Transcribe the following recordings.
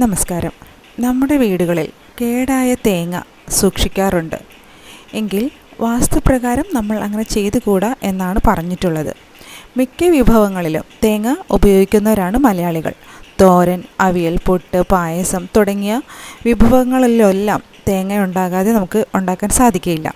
നമസ്കാരം. നമ്മുടെ വീടുകളിൽ കേടായ തേങ്ങ സൂക്ഷിക്കാറുണ്ട്. എങ്കിൽ വാസ്തുപ്രകാരം നമ്മൾ അങ്ങനെ ചെയ്തുകൂടാ എന്നാണ് പറഞ്ഞിട്ടുള്ളത്. മിക്ക വിഭവങ്ങളിലും തേങ്ങ ഉപയോഗിക്കുന്നവരാണ് മലയാളികൾ. തോരൻ അവിയൽ പൊട്ട് പായസം തുടങ്ങിയ വിഭവങ്ങളിലെല്ലാം തേങ്ങ ഉണ്ടാകാതെ നമുക്ക് ഉണ്ടാക്കാൻ സാധിക്കില്ല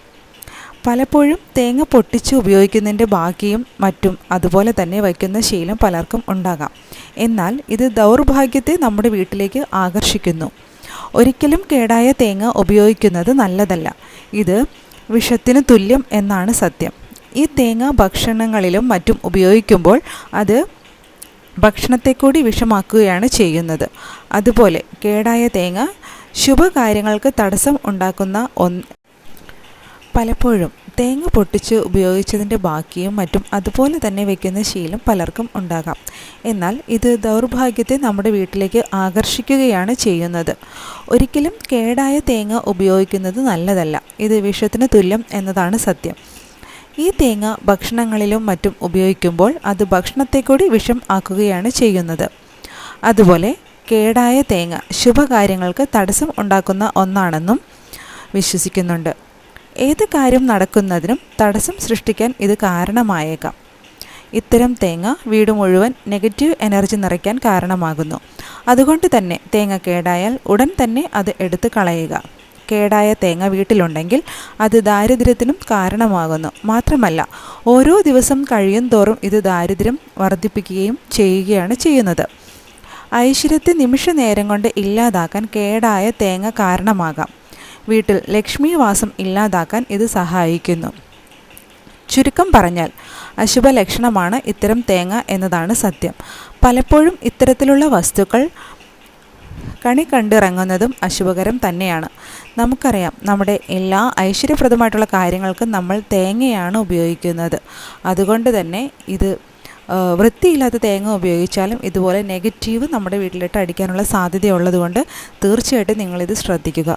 പലപ്പോഴും തേങ്ങ പൊട്ടിച്ച് ഉപയോഗിക്കുന്നതിന്റെ ബാക്കിയും മറ്റും അതുപോലെ തന്നെ വയ്ക്കുന്ന ശീലം പലർക്കും ഉണ്ടാകാം. എന്നാൽ ഇത് ദൗർഭാഗ്യത്തെ നമ്മുടെ വീട്ടിലേക്ക് ആകർഷിക്കുന്നു. ഒരിക്കലും കേടായ തേങ്ങ ഉപയോഗിക്കുന്നത് നല്ലതല്ല. ഇത് വിഷത്തിന് തുല്യം എന്നാണ് സത്യം. ഈ തേങ്ങ ഭക്ഷണങ്ങളിലും മറ്റും ഉപയോഗിക്കുമ്പോൾ അത് ഭക്ഷണത്തെ കൂടി വിഷമാക്കുകയാണ് ചെയ്യുന്നത്. അതുപോലെ കേടായ തേങ്ങ ശുഭകാര്യങ്ങൾക്ക് തടസ്സം ഉണ്ടാക്കുന്ന ഒന്ന് പലപ്പോഴും തേങ്ങ പൊട്ടിച്ച് ഉപയോഗിച്ചതിന്റെ ബാക്കിയും മറ്റും അതുപോലെ തന്നെ വെക്കുന്ന ശീലം പലർക്കും ഉണ്ടാകാം. എന്നാൽ ഇത് ദൗർഭാഗ്യത്തെ നമ്മുടെ വീട്ടിലേക്ക് ആകർഷിക്കുകയാണ് ചെയ്യുന്നത്. ഒരിക്കലും കേടായ തേങ്ങ ഉപയോഗിക്കുന്നത് നല്ലതല്ല. ഇത് വിഷത്തിന് തുല്യം എന്നതാണ് സത്യം. ഈ തേങ്ങ ഭക്ഷണങ്ങളിലും മറ്റും ഉപയോഗിക്കുമ്പോൾ അത് ഭക്ഷണത്തെ കൂടി വിഷം ആക്കുകയാണ് ചെയ്യുന്നത്. അതുപോലെ കേടായ തേങ്ങ ശുഭകാര്യങ്ങൾക്ക് തടസ്സം ഉണ്ടാക്കുന്ന ഒന്നാണെന്നും വിശ്വസിക്കുന്നുണ്ട്. ഏത് കാര്യം നടക്കുന്നതിനും തടസ്സം സൃഷ്ടിക്കാൻ ഇത് കാരണമായേക്കാം. ഇത്തരം തേങ്ങ വീട് മുഴുവൻ നെഗറ്റീവ് എനർജി നിറയ്ക്കാൻ കാരണമാകുന്നു. അതുകൊണ്ട് തന്നെ തേങ്ങ കേടായാൽ ഉടൻ തന്നെ അത് എടുത്തു കളയുക. കേടായ തേങ്ങ വീട്ടിലുണ്ടെങ്കിൽ അത് ദാരിദ്ര്യത്തിനും കാരണമാകുന്നു. മാത്രമല്ല ഓരോ ദിവസം കഴിയും തോറും ഇത് ദാരിദ്ര്യം വർദ്ധിപ്പിക്കുകയും ചെയ്യുകയാണ് ചെയ്യുന്നത്. ഐശ്വര്യത്തെ നിമിഷ നേരം കൊണ്ട് ഇല്ലാതാക്കാൻ കേടായ തേങ്ങ കാരണമാകാം. വീട്ടിൽ ലക്ഷ്മി വാസം ഇല്ലാതാക്കാൻ ഇത് സഹായിക്കുന്നു. ചുരുക്കം പറഞ്ഞാൽ അശുഭ ലക്ഷണമാണ് ഇത്തരം തേങ്ങ എന്നതാണ് സത്യം. പലപ്പോഴും ഇത്തരത്തിലുള്ള വസ്തുക്കൾ കണി കണ്ടിറങ്ങുന്നതും അശുഭകരം തന്നെയാണ്. നമുക്കറിയാം നമ്മുടെ എല്ലാ ഐശ്വര്യപ്രദമായിട്ടുള്ള കാര്യങ്ങൾക്കും നമ്മൾ തേങ്ങയാണ് ഉപയോഗിക്കുന്നത്. അതുകൊണ്ട് തന്നെ ഇത് വൃത്തിയില്ലാത്ത തേങ്ങ ഉപയോഗിച്ചാലും ഇതുപോലെ നെഗറ്റീവ് നമ്മുടെ വീട്ടിലിട്ട് അടിക്കാനുള്ള സാധ്യതയുള്ളതുകൊണ്ട് തീർച്ചയായിട്ടും നിങ്ങളിത് ശ്രദ്ധിക്കുക.